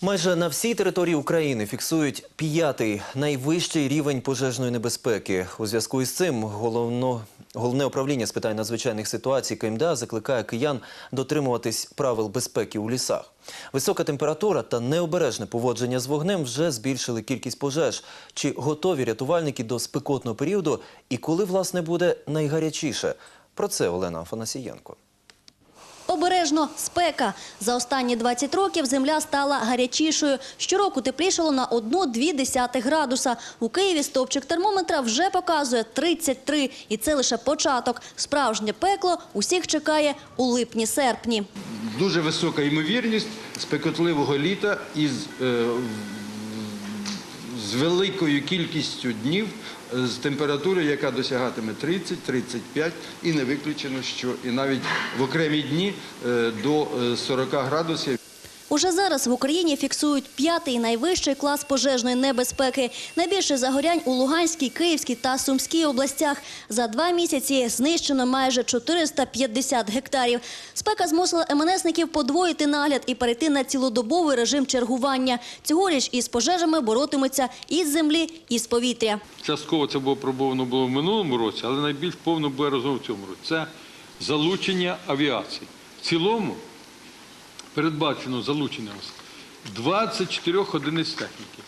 Майже на всій території України фіксують п'ятий найвищий рівень пожежної небезпеки. У зв'язку із цим головно, головне управління з питань надзвичайних ситуацій КМДА закликає киян дотримуватись правил безпеки у лісах. Висока температура та необережне поводження з вогнем вже збільшили кількість пожеж. Чи готові рятувальники до спекотного періоду і коли власне буде найгарячіше? Про це Олена Афанасієнко. Обережно спека. За останні 20 років земля стала гарячішою. Щороку теплішало на 1-2 градуса. У Києві стовпчик термометра вже показує 33. І це лише початок. Справжнє пекло усіх чекає у липні-серпні. дуже висока ймовірність спекотливого літа із е, великою кількістю днів з температурою, яка досягатиме 30-35, і не виключено, що і навіть в окремі дні е, до е, 40 градусів. Уже зараз в Україні фіксують п'ятий найвищий клас пожежної небезпеки. Найбільше загорянь у Луганській, Київській та Сумській областях. За два місяці знищено майже 450 гектарів. Спека змусила МНСників подвоїти нагляд і перейти на цілодобовий режим чергування. Цьогоріч із пожежами боротимуться із землі, і з повітря. Частково це було пробовано було в минулому році, але найбільш повно буде разом в цьому році. Це залучення авіації. В цілому передбачено залучення 24 одиниць техніки.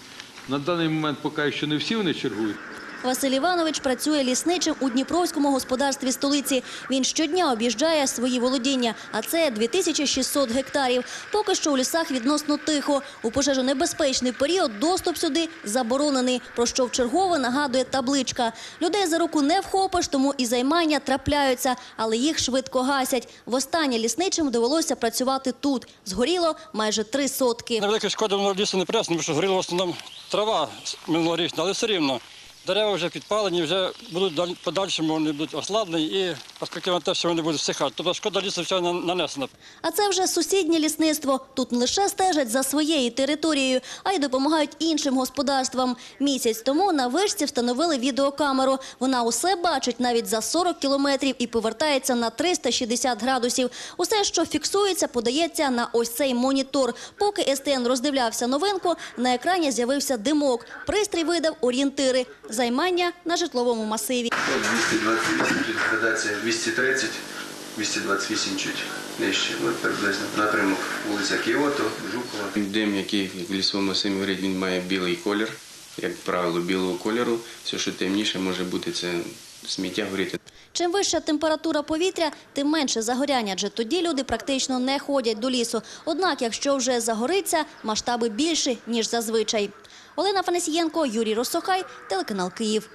На даний момент поки що не всі вони чергують. Василь Іванович працює лісничим у Дніпровському господарстві столиці. Він щодня об'їжджає свої володіння, а це 2600 гектарів. Поки що у лісах відносно тихо. У пожежонебезпечний період доступ сюди заборонений, про що вчергове нагадує табличка. Людей за руку не вхопиш, тому і займання трапляються, але їх швидко гасять. Востаннє лісничим довелося працювати тут. Згоріло майже три сотки. Невелика шкода воно лісу не принесло, тому що горіла в основному трава минулорічна, але все рівно. Дерева вже підпалені, вже будуть даль- подальшому вони будуть ослаблені і перспектива на те, що вони будуть всихати. Тобто шкода лісу на- нанесена. А це вже сусіднє лісництво. Тут не лише стежать за своєю територією, а й допомагають іншим господарствам. Місяць тому на вишці встановили відеокамеру. Вона усе бачить навіть за 40 кілометрів і повертається на 360 градусів. Усе, що фіксується, подається на ось цей монітор. Поки СТН роздивлявся новинку, на екрані з'явився димок. Пристрій видав орієнтири. Займання на житловому масиві. 228 чуть градація 230, 228 чуть нижче, от приблизно. Напрямок вулиця Кіото, Жукова. Дим, який в лісовому масиві горить, він має білий колір, як правило, білого кольору. Все, що темніше, може бути, це сміття горіти. Чим вища температура повітря, тим менше загоряння, адже тоді люди практично не ходять до лісу. Однак, якщо вже загориться, масштаби більші, ніж зазвичай. Олена Фанасієнко, Юрій Росохай, телеканал Київ.